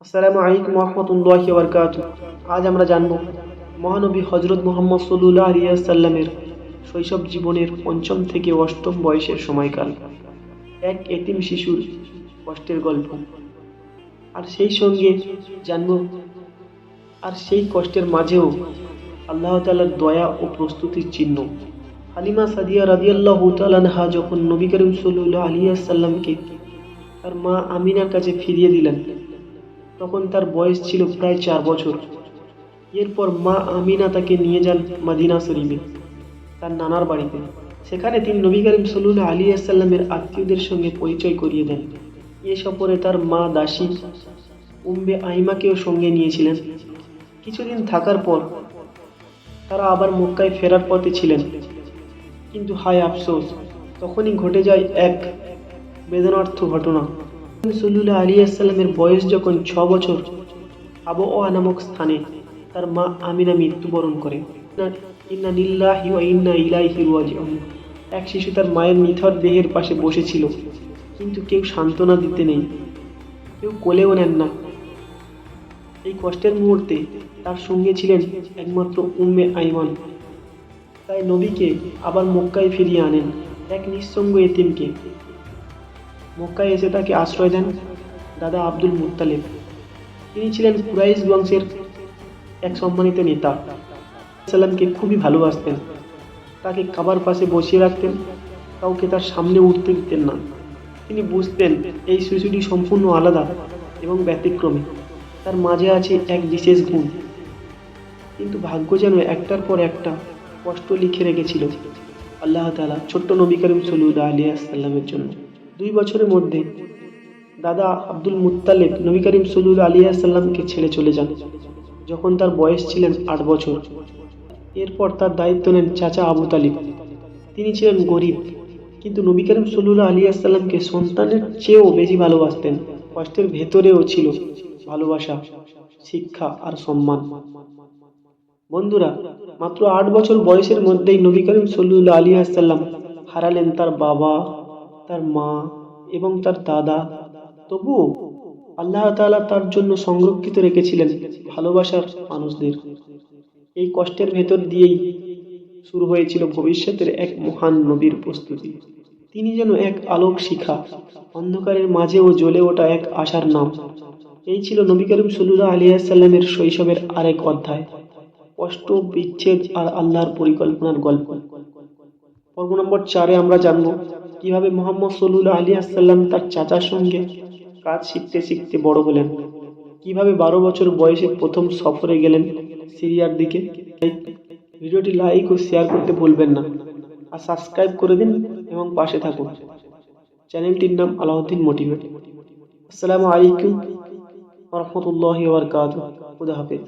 আসসালামু আলাইকুম রহমতুল্লাহি ওবরকাত আজ আমরা জানব মহানবী হজরত মোহাম্মদ সল্লুল্লাহ আলিয়াসাল্লামের শৈশব জীবনের পঞ্চম থেকে অষ্টম বয়সের সময়কাল। এক এতিম শিশুর কষ্টের গল্প। আর সেই সঙ্গে জানব, আর সেই কষ্টের মাঝেও আল্লাহ তালার দয়া ও প্রস্তুতির চিহ্ন। হালিমা সাদিয়া রাদিয়াল্লাহ তালানহা যখন নবী করিম সল্লুল্লাহ আলিয়াসাল্লামকে তার মা আমিনার কাছে ফিরিয়ে দিলেন তখন তার বয়স ছিল প্রায় চার বছর। এরপর মা আমিনা তাকে নিয়ে যান মাদিনা শরীফে, তার নানার বাড়িতে। সেখানে তিনি নবী করিম সল্লুল্লাহ আলী আসাল্লামের আত্মীয়দের সঙ্গে পরিচয় করিয়ে দেন। এ সফরে তার মা দাসী উম্বে আইমাকেও সঙ্গে নিয়েছিলেন। কিছুদিন থাকার পর তারা আবার মক্কায় ফেরার পথে ছিলেন। কিন্তু হায় আফসোস, তখনই ঘটে যায় এক বেদনার্থ ঘটনা। সল্লুল্লাহ আলী আসসালামের বয়স যখন ছ বছর আবওয়া নামক স্থানে তার মা আমিনা মৃত্যুবরণ করে। ইন্না নিল্লাহি ওয়া ইন্না ইলাইহি রাজিউন। এক শিশু তার মায়ের নিথর দেহের পাশে বসেছিল, কিন্তু কেউ সান্ত্বনা দিতে নেই, কেউ কোলেও নেন না। এই কষ্টের মুহূর্তে তার সঙ্গে ছিলেন একমাত্র উম্মে আইমান। তাই নবীকে আবার মক্কায় ফিরিয়ে আনেন এক নিঃসঙ্গ এতিমকে। মক্কায় এসে তাকে আশ্রয় দেন দাদা আব্দুল মুত্তালিব। তিনি ছিলেন কুরাইশ বংশের এক সম্মানিত নেতা। সাল্লামকে খুবই ভালোবাসতেন। তাকে খাবার পাশে বসিয়ে রাখতেন। কাউকে তার সামনে উঠতে দিতেন না। তিনি বুঝতেন এই শিশুটি সম্পূর্ণ আলাদা এবং ব্যতিক্রমী। তার মাঝে আছে এক বিশেষ গুণ। কিন্তু ভাগ্য যেন একটার পর একটা কষ্ট লিখে রেখেছিল। আল্লাহ তালা ছোট্ট নবী করিম সলুদা আলী সাল্লামের জন্য। দুই বছরের মধ্যে দাদা আব্দুল মুত্তালেব নবী করিম সলুদ আলী আসাল্লামকে ছেড়ে চলে যান, যখন তার বয়স ছিলেন আট বছর। এরপর তার দায়িত্ব নেন চাচা আবু তালিব। তিনি ছিলেন গরিব, কিন্তু নবী করিম সল্লুল্লাহ আলী আসাল্লামকে সন্তানের চেয়েও বেশি ভালোবাসতেন। কষ্টের ভেতরেও ছিল ভালোবাসা, শিক্ষা আর সম্মান। বন্ধুরা, মাত্র আট বছর বয়সের মধ্যেই নবী করিম সল্লুল্লাহ আলী আসাল্লাম হারালেন তার বাবা তার মা এবং তার দাদা। তবুও আল্লাহ তাআলা তার জন্য সংরক্ষিত রেখেছিলেন ভালোবাসার মানুষদের। এই কষ্টের ভেতর দিয়েই শুরু হয়েছিল ভবিষ্যতের এক মহান নবীর প্রস্তুতি। তিনি যেন এক আলোক শিখা, অন্ধকারের মাঝেও জ্বলে ওঠা এক আশার নাম। এই ছিল নবী করিম সল্লুল্লাহ আলিয়াসাল্লামের শৈশবের আরেক অধ্যায়। কষ্ট, বিচ্ছেদ আর আল্লাহর পরিকল্পনার গল্প। পর্ব নম্বর চারে আমরা জানব কীভাবে মোহাম্মদ সল্লুল্লাহ আলী আসাল্লাম তার চাচার সঙ্গে কাজ শিখতে শিখতে বড় হলেন? কীভাবে বারো বছর বয়সে প্রথম সফরে গেলেন সিরিয়ার দিকে? ভিডিওটি লাইক ও শেয়ার করতে ভুলবেন না। আর সাবস্ক্রাইব করে দিন এবং পাশে থাকুন। চ্যানেলটির নাম আলাউদ্দিন মোটিভেট। আসসালামু আলাইকুম রহমতুল্লাহ ওবরকাত খুদা হাফিজ।